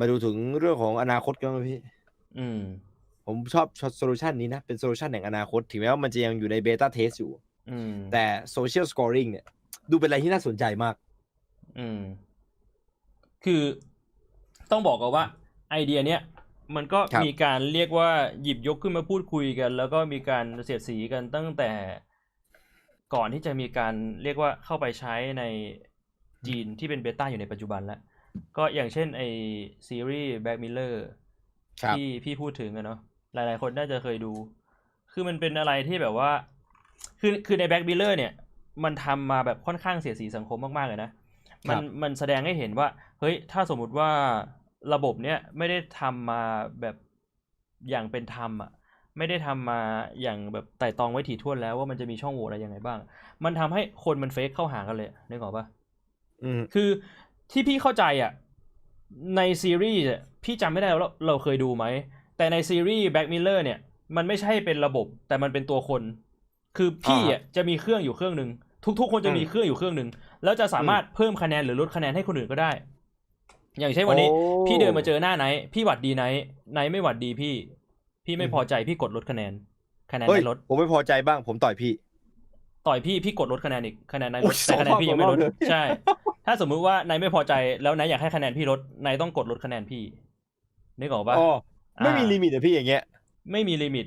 มาดูถึงเรื่องของอนาคตกันไหมพี่ อืม ผมชอบโซลูชันนี้นะ เป็นโซลูชันแห่งอนาคต ถึงแม้ว่ามันจะยังอยู่ในเบต้าเทสอยู่ อืม แต่โซเชียลสกอริงเนี่ย ดูเป็นอะไรที่น่าสนใจมาก อืม คือต้องบอกกันว่า ไอเดียเนี้ยมันก็ครับมีการเรียกว่าหยิบยกขึ้นมาพูดคุยกัน แล้วก็มีการเสียดสีกันตั้งแต่ก่อนที่จะมีการเรียกว่าเข้าไปใช้ในจีนที่เป็นเบต้าอยู่ในปัจจุบันแล้ว ก็อย่างเช่นไอซีรีส์แบ็กมิลเลอร์ครับที่พี่พูดถึงอะเนาะหลาย ๆ คนน่าจะเคยดู คือมันเป็นอะไรที่แบบว่า คือคือในแบ็กมิลเลอร์เนี่ย มันทำมาแบบค่อนข้างเสียดสีสังคมมาก ๆ เลยนะ มันครับมันแสดงให้เห็นว่า เฮ้ย ถ้าสมมุติว่าระบบเนี้ยไม่ได้ทำมาแบบอย่างเป็นธรรมอะไม่ได้ทำมาอย่างแบบไต่ตรองไว้ถี่ถ้วนแล้วว่ามันจะมีช่องโหว่อะไรยังไงบ้าง มันทำให้คนมันเฟกเข้าหากันเลยนึกออกปะอืมคือ ที่พี่เข้าใจอะในซีรีส์อะพี่จำไม่ได้ว่าเราเราเคยดูไหม แต่ในซีรีส์แบ็กมิลเลอร์เนี่ย มันไม่ใช่เป็นระบบ แต่มันเป็นตัวคน คือพี่อะจะมีเครื่องอยู่เครื่องหนึ่งทุกๆ คนจะมีอืมเครื่องอยู่เครื่องหนึ่งแล้วจะสามารถเพิ่มคะแนนหรือลดคะแนนให้คนอื่นก็ได้ อย่างเช่นวันนี้โอ้พี่เดินมาเจอหน้าไนท์พี่หวัดดีไนท์ไนท์ไม่หวัดดีพี่ พี่ไม่อืมพอใจพี่กดลดคะแนน คะแนนเฮ้ยไม่ลดผมไม่พอใจบ้าง ผมต่อยพี่ ต่อยพี่พี่กดลดคะแนนอีกคะแนนนายลโอ้ดยแต่คะแนนพี่ยังไม่ลดสองรอบเลยใช่ ถ้าสมมุติว่านายไม่พอใจแล้วนายอยากให้คะแนนพี่ลดนายต้องกดลดคะแนนพี่นึกออกปะอ๋อไม่มีอ่าลิมิตอะพี่อย่างเงี้ย ไม่มีลิมิต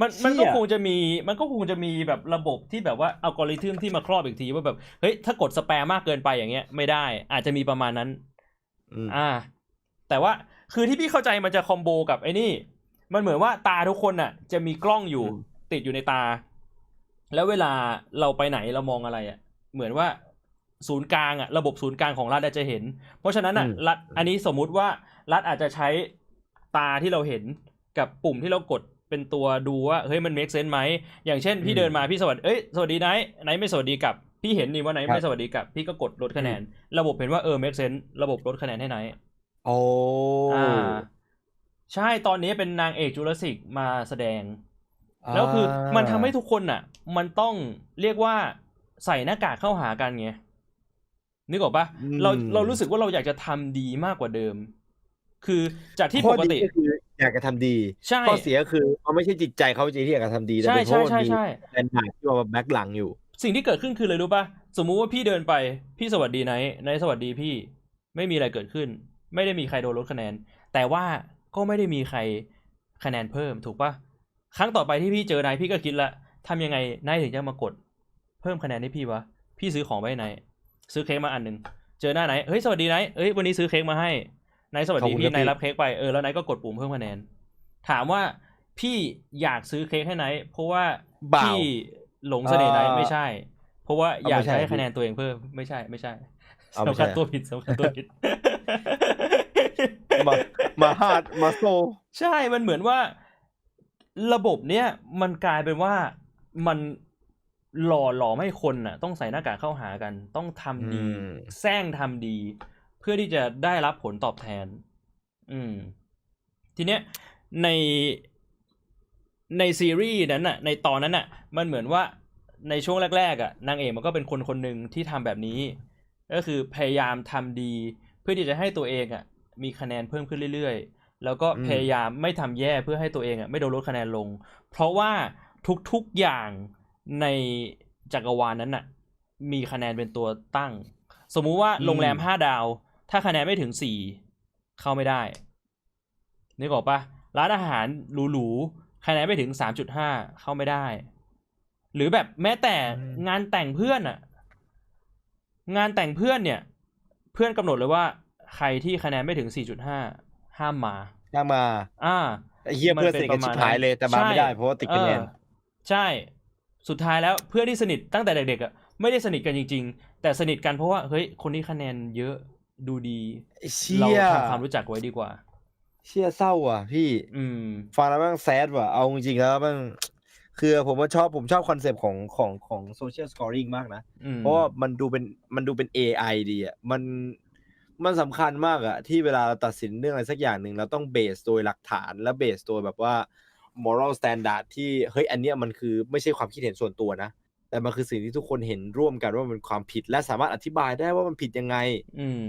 มันเชี่ยมันก็คงจะมีมันก็คงจะมีแบบระบบที่แบบว่าอัลกอริทึมที่มาครอบอีกทีว่าแบบเฮ้ยถ้ากดสแปมมากเกินไปอย่างเงี้ย ไม่ได้ อาจจะมีประมาณนั้นอืมอ่า แต่ว่าคือที่พี่เข้าใจมันจะคอมโบกับไอ้นี่ มันเหมือนว่าตาทุกคนน่ะ จะมีกล้องอยู่อืมติดอยู่ในตา แล้วเวลาเราไปไหนเรามองอะไรอะ เหมือนว่า ศูนย์กลางอะระบบศูนย์กลางของรัฐอาจจะเห็น เพราะฉะนั้นอะอืมรัฐอันนี้สมมุติว่ารัฐอาจจะใช้ตาที่เราเห็นกับปุ่มที่เรากดเป็นตัวดูว่าเฮ้ยมัน make sense ไหมอย่างเช่น พี่เดินมาพี่สวัสดีเอ้ยสวัสดีไนท์ไนท์ไม่สวัสดีกลับ พี่เห็นนี่ว่าไนท์ไม่สวัสดีกลับ พี่ก็กดลดคะแนน ระบบเห็นว่าเออ make sense ระบบลดคะแนนให้ไนท์โอ้อ่าใช่ตอนนี้เป็นนางเอกจูราสสิกมาแสดง แล้วคือมันทำให้ทุกคนน่ะ มันต้องเรียกว่าใส่หน้ากากเข้าหากันไง นึกออกปะอืมเราเรารู้สึกว่าเราอยากจะทำดีมากกว่าเดิม คือจากที่ข้ปอกดีติก็คืออยากจะทำดีใช่ข้อเสียคือมันไม่ใช่จิตใจเขาจริงที่อยากจะทำดีแต่ใช่เป็นเพราะใช่มันใช่มีใช่แฟนหาที่มาแบ็คหลังอยู่ สิ่งที่เกิดขึ้นคืออะไรรู้ปะสมมุติว่าพี่เดินไปพี่สวัสดีไนท์ไนท์สวัสดีพี่ ไม่มีอะไรเกิดขึ้น ไม่ได้มีใครโดนลดคะแนน แต่ว่าก็ไม่ได้มีใครคะแนนเพิ่มถูกปะครั้งต่อไปที่พี่เจอไนท์พี่ก็คิดละทำยังไงไนท์ถึงจะมากด เพิ่มคะแนนให้พี่วะพี่ซื้อของไว้ให้ไนท์ ซื้อเค้กมาอันหนึ่งเจอหน้าไนท์เฮ้ยสวัสดีไนท์เอ้ยวันนี้ซื้อเค้กมาให้ไนท์สวัสดีขอบคุณพี่ครับไนท์พี่รับเค้กไปเออแล้วไนท์ก็กดปุ่มเพิ่มคะแนน ถามว่าพี่อยากซื้อเค้กให้ไนท์เพราะว่าบ่าวพี่หลงเสน่ห์ไนท์เอ่อไม่ใช่ เพราะว่าเอาอยากไม่ใช่จะให้พี่คะแนนตัวเองเพิ่มไม่ใช่ไม่ใช่เอาไม่สำคัญใช่ตัวผิดสำคัญตัวผิดมามาฮาดมาโซใช่มันเหมือนว่า ระบบเนี้ยมันกลายเป็นว่ามัน หล่อหลอมให้คนน่ะ ต้องใส่หน้ากากเข้าหากัน ต้องทำดีอืมแซงทำดี เพื่อที่จะได้รับผลตอบแทน อืม ทีเนี้ยในในซีรีส์นั้นน่ะ ในตอนนั้นน่ะ มันเหมือนว่าในช่วงแรก ๆอะนางเอกมันก็เป็นคนคนหนึ่งที่ทำแบบนี้ ก็คือพยายามทำดี เพื่อที่จะให้ตัวเองอะ มีคะแนนเพิ่มขึ้นเรื่อยๆ แล้วก็อืมพยายามไม่ทำแย่เพื่อให้ตัวเองอะไม่โดนลดคะแนนลง เพราะว่าทุกๆอย่าง ในจักรวาลนั้นน่ะ มีคะแนนเป็นตัวตั้ง สมมุติว่าอืมโรงแรมห้าดาว ถ้าคะแนนไม่ถึงสี่เข้าไม่ได้นึกออกปะร้านอาหารหรูๆคะแนนไม่ถึงสามจุดห้าเข้าไม่ได้ หรือแบบแม้แต่งานแต่งเพื่อนอะงานแต่งเพื่อนเนี่ย เพื่อนกำหนดเลยว่า ใครที่คะแนนไม่ถึงสี่จุดห้าห้ามมาถ้ามา อ่าไอ้เฮียมันเพื่อนเป็สนนิทกันประชิมาณบหายเลยแต่มาใช่ไม่ได้เพราะว่าติดคะแนนเออใช่ สุดท้ายแล้วเพื่อนที่สนิทตั้งแต่เด็กๆอะไม่ได้สนิทกันจริง ๆ แต่สนิทกันเพราะว่าเฮ้ยคนนี้คะแนนเยอะดูดีไอ้เชี่เรายทำความรู้จักไว้ดีกว่า เชี่ยเศร้าอะพี่ อืม ฟังแล้วแมันแซดว่ะ เอาจริงๆแล้วมันคือผมว่าชอบผมชอบคอนเซปต์ของของของโซเชียลสกอริงมากนะ อืมเพราะว่ามันดูเป็นมันดูเป็น AI ดีอะมันมันสำคัญมากอะที่เวลาเราตัดสินเรื่องอะไรสักอย่างหนึ่งเราต้องเบสโดยหลักฐานและเบสโดยแบบว่า moral standard ที่เฮ้ยอันเนี้ยมันคือไม่ใช่ความคิดเห็นส่วนตัวนะ แต่มันคือสิ่งที่ทุกคนเห็นร่วมกันว่ามันเป็นความผิดและสามารถอธิบายได้ว่ามันผิดยังไง อืม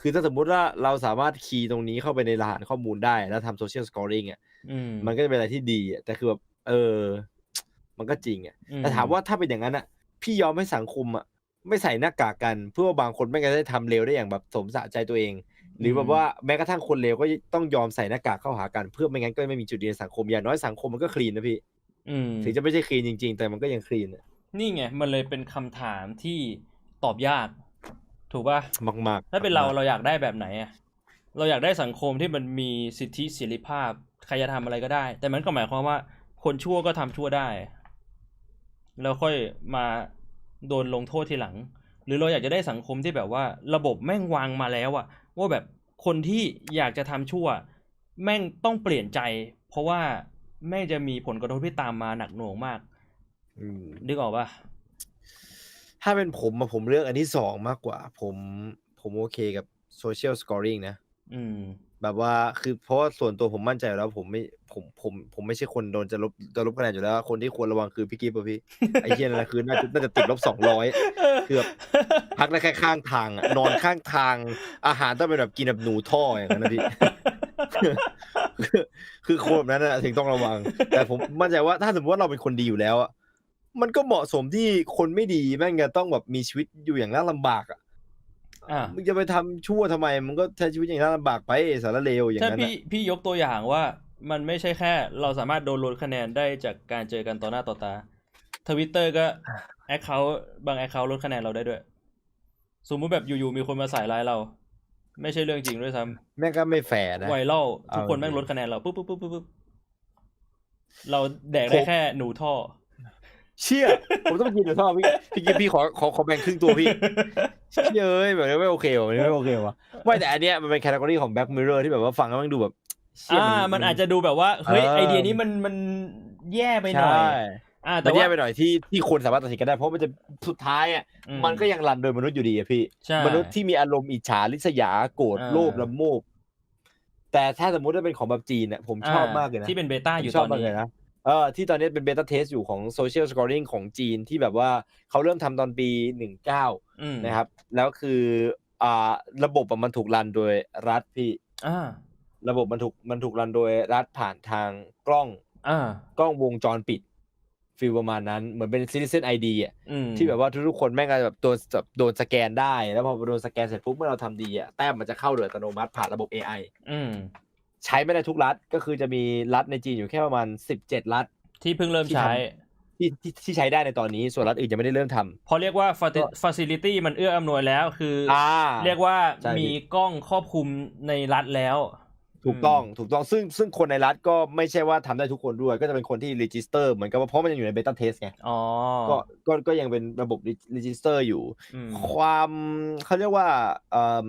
คคือถ้าสมมุติว่าเราสามารถคีย์ตรงนี้เข้าไปในรหัสข้อมูลได้แล้วทำโซเชียลสกอริงอะอืมมันก็จะเป็นอะไรที่ดีอะแต่คือแบบเออ มันก็จริงอะอืแต่ถามว่าถ้าเป็นอย่างนั้นอะ พี่ยอมให้สังคมอะไม่ใส่หน้ากากกัน เพื่อว่าบางคนไม่งั้นได้ทำเลวได้อย่างแบบสมสะใจตัวเอง หรือแบบว่าแม้กระทั่งคนเลวก็ต้องยอมใส่หน้ากากเข้าหากันเพื่อไม่งั้นก็ไม่มีจุดยืนในสังคมอย่างน้อยสังคมมันก็คลีนนะพี่อืมถึงจะไม่ใช่คลีนจริง ๆ แต่มันก็ยังคลีนอะนี่ไงมันเลยเป็นคำถามที่ตอบยาก ถูกป่ะมากๆถ้าเป็นเรามกๆเราอยากได้แบบไหนอะเราอยากได้สังคมที่มันมีสิทธิเสรีภาพใครจะทำอะไรก็ได้ แต่มันก็หมายความว่า คนชั่วก็ทำชั่วได้ แล้วค่อยมาโดนลงโทษทีหลัง หรือเราอยากจะได้สังคมที่แบบว่า ระบบแม่งวางมาแล้วอะ ว่าแบบคนที่อยากจะทำชั่ว แม่งต้องเปลี่ยนใจ เพราะว่าแม่งจะมีผลกระทบที่ตามมาหนักหน่วงมากอืมนึกออกปะถ้าเป็นผมอะผมเลือกอันที่สองมากกว่า ผมผมโอเคกับโซเชียลสกอริงนะ อืมแบบว่าคือเพราะว่าส่วนตัวผมมั่นใจอยู่แล้ว ผมไม่ผมผมผมไม่ใช่คนโดนจะลบจะลบคะแนนอยู่แล้ว คนที่ควรระวังคือพี่กิฟต์อะพี่ ไอ้เหี้ยนั่นแหละคือน่าจะน่าจะติดลบสองร้อยคือบบพักได้แค่ข้างทางอะนอนข้างทางอาหารต้องเป็นแบบกินแบบหนูท่ออย่างนั้นนะพี่ คือคนแบบนั้นนะถึงต้องระวัง แต่ผมมั่นใจว่าถ้าสมมติว่าเราเป็นคนดีอยู่แล้วอะมันก็เหมาะสมที่คนไม่ดีแม่งจะต้องแบบมีชีวิตอยู่อย่างน่าลำบากอะ อะมึงจะไปทำชั่วทำไมมึงก็ใช้ชีวิตอย่างน่าลำบากไปสารเลวอย่างถ้านั้นพี่อะพี่ยกตัวอย่างว่ามันไม่ใช่แค่ เราสามารถโดนลดคะแนนได้จากการเจอกันต่อหน้าต่อตาทวิตเตอร์ก็แอคเคาท์บางแอคเคาท์ลดคะแนนเราได้ด้วย สมมุติแบบอยู่ๆมีคนมาใส่ร้ายเรา ไม่ใช่เรื่องจริงด้วยซ้แม่งก็ไม่แฟร์นะำไวรัลทุกคนเอาจริงแม่งลดคะแนนเราปุ๊บปุ๊บปุ๊บปุ๊บปุ๊บเราแดกได้แค่หนูท่อ เชี่ยผมต้องไปกินหนูท่อพี่พี่กิฟพี่ขอขอขอแบ่งครึ่งตัวพี่เชี่ยเอ้ยแบบนี้ไม่โอเคว่ะแบบนี้ไม่โอเคว่ะไม่แต่อันเนี้ยมันเป็นแคตตากรีของแบ็กมิเรอร์ที่แบบว่าฟังแล้วมันดูแบบเชี่ยอ่ามันอาจจะดูแบบว่าเฮ้ยเออไอเดียนี้มันมันแย่ไปหน่อยใช่อ่าแต่แต่แย่ว่าไปหน่อยที่ที่คนสามารถตัดสินกันได้เพราะมันจะสุดท้ายอะอืมันก็ยังรันโดยมนุษย์อยู่ดีอะพี่ใช่มนุษย์ที่มีอารมณ์อิจฉาริษยาโกรธอ่าโลภละโมบแต่ถ้าสมมติว่าเป็นของแบบจีนเนี่ยผมชอบมากเลยนะที่เป็นเบต้าผมอยู่ชตออบนมากนี้เลยนะ เออที่ตอนนี้เป็นเบต้าเทสอยู่ของโซเชียลสกอริงของจีนที่แบบว่าเขาเริ่มทำตอนปีหนึ่งเก้าอืมนะครับ แล้วคืออ่าระบบอะมันถูกรันโดยรัฐพี่อ่าระบบมันถูกมันถูกรันโดยรัฐผ่านทางกล้องอ่ากล้องวงจรปิดฟีลประมาณนั้นเหมือนเป็น citizen ID อะอืมที่แบบว่าทุกๆคนแม่งก็แบบโดนแบบโดนสแกนได้ แล้วพอโดนสแกนเสร็จปุ๊บเมื่อเราทำดีอะแต้มมันจะเข้าโดยอัตโนมัติผ่านระบบ AI อืม ใช้ไม่ได้ทุกรัฐก็คือจะมีรัฐในจีนอยู่แค่ประมาณ17รัฐ ที่เพิ่งเริ่มที่ใช้ทที่ที่ที่ใช้ได้ในตอนนี้ส่วนรัฐอื่นยังไม่ได้เริ่มทำพอเรียกว่าก็ facility มันเอื้ออำนวยแล้วคืออ่าเรียกว่าใช่มีกล้องครอบคลุมในรัฐแล้ว ถูกต้องถูกต้องซึ่งซึ่งคนในรัฐก็ไม่ใช่ว่าทำได้ทุกคนด้วย ก็จะเป็นคนที่รีจิสเตอร์เหมือนกับว่าเพราะมันยังอยู่ในเบต้าเทสไงอ๋อก็ก็ก็ยังเป็นระบบรีจิสเตอร์อยู่อืมความเขาเรียกว่าเอิ่ม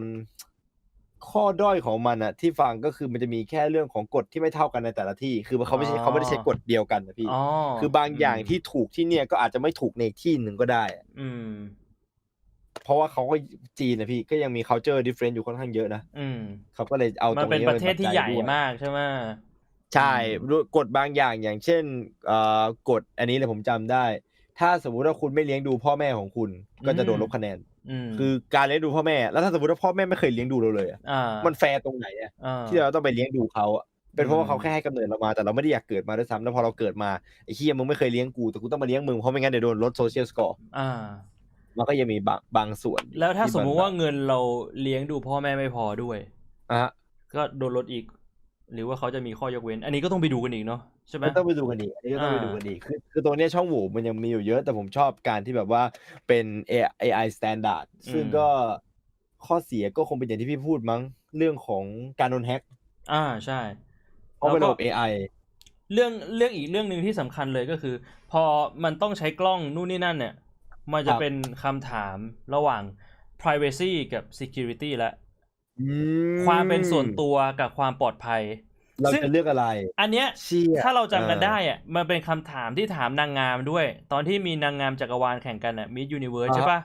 ข้อด้อยของมันอะที่ฟังก็คือมันจะมีแค่เรื่องของกฎที่ไม่เท่ากันในแต่ละที่ คือเขาไม่ใช่เขาไม่ได้ใช้กฎเดียวกันนะพี่ อ๋อคือบางอย่างที่ถูกที่เนี่ยก็อาจจะไม่ถูกในอีกที่หนึ่งก็ได้อะอืม เพราะว่าเขาก็จีนนะพี่ก็ยังมี culture difference อยู่ค่อนข้างเยอะนะอืม เขาก็เลยเอามัตนรงเป็นนี้ประเทศที่ปัจจัยใหญ่ด้วยมากใช่ไหม ใช่ด้วยกฎบางอย่างอย่างเช่นเอ่อกฎอันนี้เลยผมจำได้ ถ้าสมมุติว่าคุณไม่เลี้ยงดูพ่อแม่ของคุณ ก็จะโดนลบคะแนนอืม คือการเลี้ยงดูพ่อแม่ แล้วถ้าสมมติว่าพ่อแม่ไม่เคยเลี้ยงดูเราเลยอะอ่ามันแฟร์ตรงไหนอะอ่าที่เราต้องไปเลี้ยงดูเขาอะเป็นเพราะว่าอืมเขาแค่ให้กำเนิดเรามาแต่เราไม่ได้อยากเกิดมาด้วยซ้ำแล้วพอเราเกิดมาไอ้เฮียมึงไม่เคยเลี้ยงกูแต่กูต้องมาเลี้ยงมึงเพราะไม่งั้นเดี๋ยวโดนลดโซเชียลสกอร์อ่ามันก็ยังมีบางบางส่วน แล้วถ้าที่สมมุตินว่าเงินเราเลี้ยงดูพ่อแม่ไม่พอด้วยอะก็โดนลดอีก หรือว่าเขาจะมีข้อยกเว้น อันนี้ก็ต้องไปดูกันอีกเนาะ ใช่ไหมก็ต้องไปดูกันอีกอันนี้ก็ต้องไปอ่าดูกันอีกคือคือตัวเนี้ยช่องโหว่มันยังมีอยู่เยอะ แต่ผมชอบการที่แบบว่าเป็น AI standard ซึ่งก็ข้อเสียก็คงเป็นอย่างที่พี่พูดมั้ง เรื่องของการโดนแฮ็กอ่าใช่เพราะเป็นแล้วระก็บบ AI เรื่องเรื่องอีกเรื่องหนึ่งที่สำคัญเลยก็คือ พอมันต้องใช้กล้องนู่นนี่นั่นเนี่ย มันจะครับเป็นคำถามระหว่าง privacy กับ security และอืมความเป็นส่วนตัวกับความปลอดภัย เราซึ่งจะเลือกอะไร อันเนี้ยเชี่ยถ้าเราจำกันเออได้อะมันเป็นคำถามที่ถามนางงามด้วย ตอนที่มีนางงามจักรวาลแข่งกันอะ Miss Universe อ่าใช่ปะ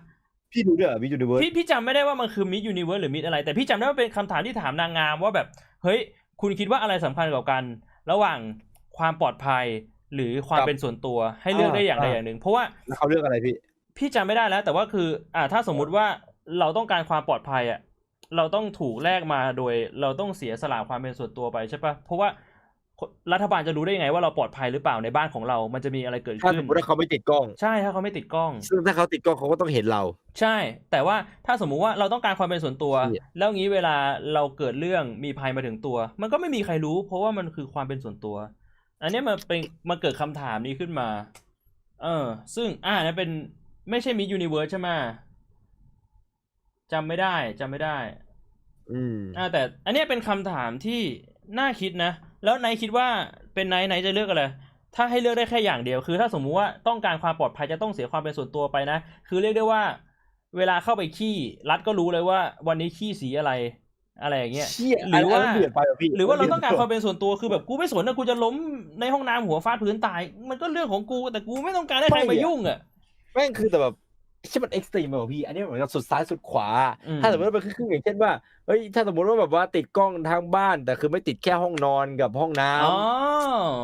พี่ดูด้วยเหรอพี่ดูด้วยพี่พี่จำไม่ได้ว่ามันคือ Miss Universe หรือ Miss อะไร แต่พี่จำได้ว่าเป็นคำถามที่ถามนางงามว่าแบบ เฮ้ย คุณคิดว่าอะไรสำคัญกว่ากัน ระหว่างความปลอดภัยหรือความเป็นส่วนตัวให้เลือกได้อย่างใดอย่างหนึ่ง เพราะว่าแล้วเขาเลือกอะไรพี่ พี่จำไม่ได้แล้ว แต่ว่าคือ อ่าถ้าสมมุติว่าเราต้องการความปลอดภัยอะ เราต้องถูกแลกมาโดย เราต้องเสียสละความเป็นส่วนตัวไปใช่ปะเพราะว่ารัฐบาลจะรู้ได้ยังไงว่าเราปลอดภัยหรือเปล่าในบ้านของเรา มันจะมีอะไรเกิดถ้าขึ้สนมมติว่าเขาไม่ติดกล้อง ใช่ ถ้าเขาไม่ติดกล้อง ซึ่งถ้าเขาติดกล้องเขาก็ต้องเห็นเรา ใช่ แต่ว่าถ้าสมมุติว่าเราต้องการความเป็นส่วนตัวเชี่ยแล้วงี้เวลาเราเกิดเรื่องมีภัยมาถึงตัว มันก็ไม่มีใครรู้ เพราะว่ามันคือความเป็นส่วนตัว อันเนี้ยมันเป็นมันเกิดคำถามนี้ขึ้นมา เออ ซึ่งอ่านั่นเป็นไม่ใช่มิ s ยูนิเวิร์สใช่ไหม จำไม่ได้จำไม่ได้ อืมอ่าแต่ อันเนี้ยเป็นคำถามที่น่าคิดนะ แล้วนายคิดว่าเป็นนายนายจะเลือกอะไร ถ้าให้เลือกได้แค่อย่างเดียว คือถ้าสมมุติว่าต้องการความปลอดภัยจะต้องเสียความเป็นส่วนตัวไปนะ คือเรียกได้ว่า เวลาเข้าไปขี้รัฐก็รู้เลยว่า วันนี้ขี้สีอะไรอะไรอย่างเงี้ย เชี่ยหรือว่า นนั้นเดือดไปเหรอพี่หรือว่าเราต้องการความเป็นส่วนตัวคือแบบกูไม่สนนะกูจะล้มในห้องน้ำหัวฟาดพื้นตาย มันก็เรื่องของกูแต่กูไม่ต้องการให้ใครมายุ่งอะ แม่งคือแต่แบบ ใช่มันเอ็กซ์ตรีมแบบพี่อันนี้เหมือนกับสุดซ้ายสุดขวาอืมถ้าสมมติว่าเป็นครึ่งๆอย่างเช่นว่าเฮ้ยถ้าสมมติว่าแบบว่าติดกล้องทางบ้าน แต่คือไม่ติดแค่ห้องนอนกับห้องน้อ๋อ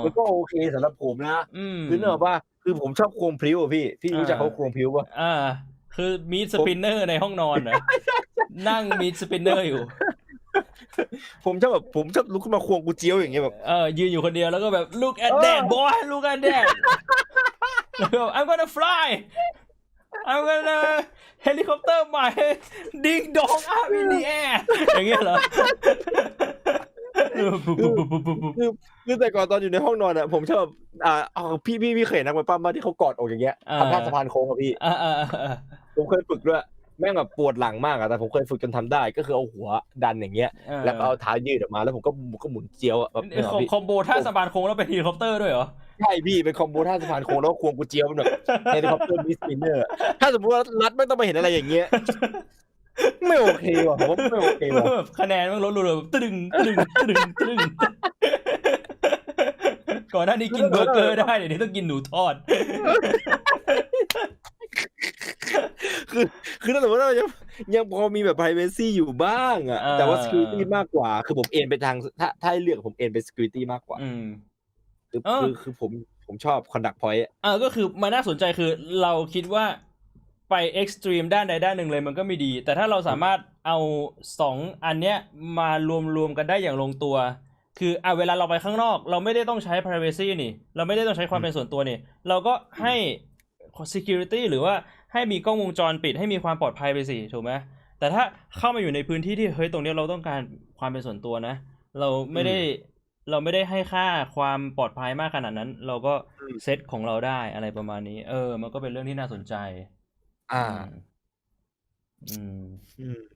ำมันก็โอเคสำหรับผมนะอืมคือเนกอะว่าคือผมชอบควงพริ้วอะพี่พี่รู้จักอ่าเขาควงพริ้วป่ะอ่า คือมีดสปินเนอร์ในห้องนอนเหรอนั่งมีดสปินเนอร์อยู่ผมชอบแบบผมชอบลุกขึ้นมาควงกูเจียวอย่างเงี้ยแบบเออยืนอยู่คนเดียวแล้วก็แบบ look at เออ that boy look at that แล้วก็ I'm gonna fly I'm gonna helicopter my ding dong up in the air อย่างเงี้ยเหรอเออปุ๊บปุ๊บปุ๊บปุ๊บปุ๊บคือคือแต่ก่อนตอนอยู่ในห้องนอนอะผมชอบอ่าเอาพี่พี่พี่เคยเห็นนักมวยปั้มมาที่เขากอดอกอย่างเงี้ยอ่าทำท่าสะพานโค้งอะพี่อ่าอ่าอ่าผมเคยฝึกด้วยแม่งแบบปวดหลังมากอะแต่ผมเคยฝึกจนทำได้ ก็คือเอาหัวดันอย่างเงี้ย แล้วก็เอาเท้ายืดออกมาแล้วผมก็ก็หมุนเจียวอะแบบเออคอมคอมโบท่าสะพานโค้งแล้วเป็นเฮลิคอปเตอร์ด้วยเหรอ ใช่พี่เป็นคอมโบท่าสะพานโค้งแล้วก็ควงกูเจียวมันแบบเฮลิคอปเตอร์มิสปินเนอร์ ถ้าสมมติว่ารัฐไม่ต้องมาเห็นอะไรอย่างเงี้ยไม่โอเคว่ะผมว่าไม่โอเคว่ะแบบคะแนนมันลดลงเลยแบบตึงตึงตึงตึงก่อนหน้านี้กินเบอร์เกอร์ได้เดี๋ยวนี้ต้องกินหนูทอด คือคือถ้าสมมติว่าเรายังยังพอมีแบบ privacy อยู่บ้างอะเออแต่ว่า security มากกว่า คือผมเอ็นไปทางถ้าถ้าให้เลือกผมเอ็นไป security มากกว่าอืม คือเออคือคือผมผมชอบ conduct point อะเออก็คือมันน่าสนใจคือเราคิดว่าไปเอ็กซ์ตรีมด้านใดด้านหนึ่งเลยมันก็ไม่ดี แต่ถ้าเราสามารถเอาสองอันเนี้ยมารวมรวมกันได้อย่างลงตัว คืออะเวลาเราไปข้างนอก เราไม่ได้ต้องใช้ privacy นี่ เราไม่ได้ต้องใช้ความเป็นส่วนตัวนี่ เราก็ให้ security หรือว่าให้มีกล้องวงจรปิดให้มีความปลอดภัยไปสิถูกไหมแต่ถ้าเข้ามาอยู่ในพื้นที่ที่เฮ้ยตรงเนี้ยเราต้องการความเป็นส่วนตัวนะ เราไม่ได้ เราไม่ได้ให้ค่าความปลอดภัยมากขนาดนั้น เราก็เซตของเราได้อะไรประมาณนี้ เออ มันก็เป็นเรื่องที่น่าสนใจ อ่า อืม อืม